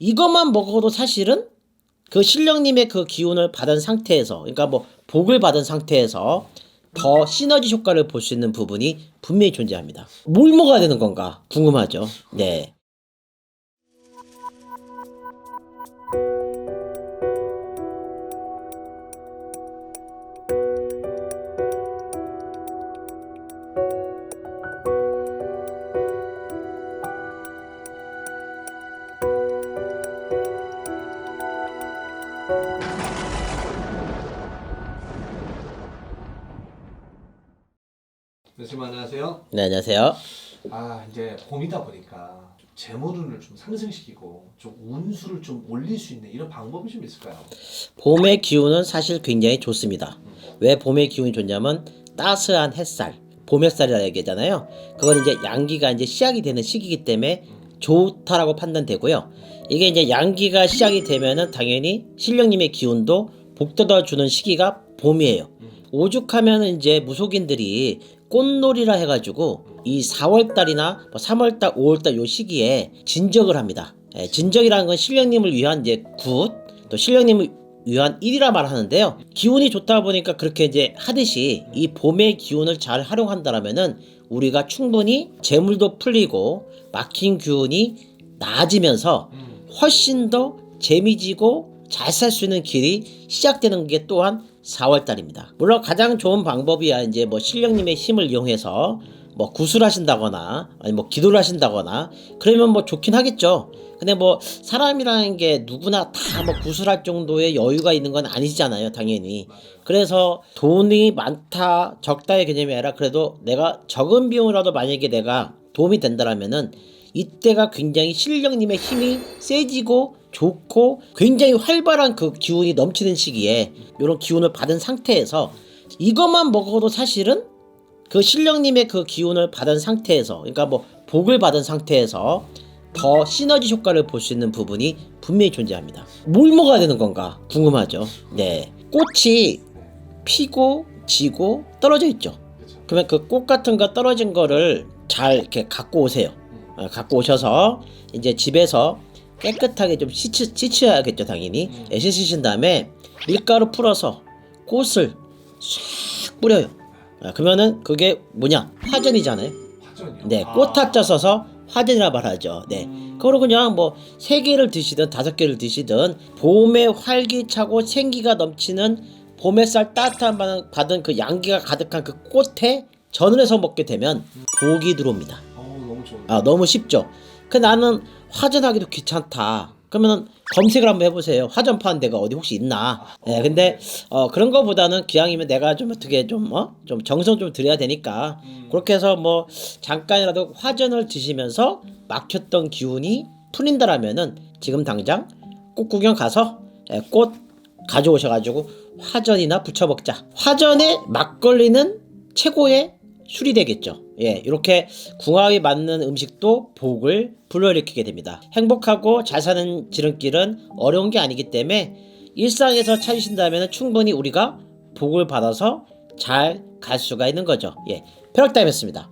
이것만 먹어도 사실은 그 신령님의 그 기운을 받은 상태에서, 그러니까 뭐 복을 받은 상태에서 더 시너지 효과를 볼 수 있는 부분이 분명히 존재합니다. 뭘 먹어야 되는 건가 궁금하죠. 네. 선생님 안녕하세요. 네, 안녕하세요. 아 이제 봄이다 보니까 재물운을 좀 상승시키고 좀 운수를 좀 올릴 수 있는 이런 방법이 좀 있을까요? 봄의 기운은 사실 굉장히 좋습니다. 왜 봄의 기운이 좋냐면 따스한 햇살, 봄 햇살이라 얘기하잖아요. 그건 이제 양기가 이제 시작이 되는 시기이기 때문에 좋다라고 판단되고요. 이게 이제 양기가 시작이 되면은 당연히 신령님의 기운도 복돋아 주는 시기가 봄이에요. 오죽하면은 이제 무속인들이 꽃놀이라 해가지고 이 4월달이나 3월달, 5월달 요 시기에 진적을 합니다. 예, 진적이라는 건 신령님을 위한 이제 굿, 또 신령님을 위한 일이라 말하는데요. 기운이 좋다 보니까 그렇게 이제 하듯이 이 봄의 기운을 잘 활용한다라면은 우리가 충분히 재물도 풀리고 막힌 기운이 나아지면서 훨씬 더 재미지고 잘 살 수 있는 길이 시작되는 게 또한 4월 달입니다. 물론 가장 좋은 방법이야 이제 뭐 신령님의 힘을 이용해서 뭐 구술하신다거나 아니 뭐 기도를 하신다거나 그러면 뭐 좋긴 하겠죠. 근데 뭐 사람이라는 게 누구나 다 뭐 구술할 정도의 여유가 있는 건 아니잖아요, 당연히. 그래서 돈이 많다, 적다의 개념이 아니라 그래도 내가 적은 비용이라도 만약에 내가 도움이 된다라면은 이때가 굉장히 신령님의 힘이 세지고 좋고 굉장히 활발한 그 기운이 넘치는 시기에 이런 기운을 받은 상태에서 이것만 먹어도 사실은 그 신령님의 그 기운을 받은 상태에서 그러니까 뭐 복을 받은 상태에서 더 시너지 효과를 볼 수 있는 부분이 분명히 존재합니다. 뭘 먹어야 되는 건가 궁금하죠. 네, 꽃이 피고 지고 떨어져 있죠. 그러면 그 꽃 같은 거 떨어진 거를 잘 이렇게 갖고 오세요. 어, 갖고 오셔서 이제 집에서 깨끗하게 좀 씻으, 씻어야겠죠, 당연히. 예, 씻으신 다음에 밀가루 풀어서 꽃을 싹 뿌려요. 아, 그러면은 그게 뭐냐? 화전이잖아요. 화전이요. 네, 아. 꽃합자 써서 화전이라 말하죠. 네. 그거로 그냥 뭐 세 개를 드시든 다섯 개를 드시든 봄에 활기차고 생기가 넘치는 봄의 쌀 따뜻한 받은, 받은 그 양기가 가득한 그 꽃에 전을 해서 먹게 되면 복이 들어옵니다. 어 너무 좋은데. 아 너무 쉽죠. 그 나는 화전하기도 귀찮다. 그러면 검색을 한번 해보세요. 화전 파는 데가 어디 혹시 있나? 네, 근데 어 그런 거보다는 기왕이면 내가 좀 어떻게 좀 어? 좀 정성 좀 들여야 되니까 그렇게 해서 뭐 잠깐이라도 화전을 드시면서 막혔던 기운이 풀린다라면은 지금 당장 꽃 구경 가서 예, 꽃 가져오셔가지고 화전이나 부쳐 먹자. 화전에 막걸리는 최고의 술이 되겠죠. 예, 이렇게 궁합이 맞는 음식도 복을 불러일으키게 됩니다. 행복하고 잘 사는 지름길은 어려운 게 아니기 때문에 일상에서 찾으신다면 충분히 우리가 복을 받아서 잘 갈 수가 있는 거죠. 예, 벼락다이었습니다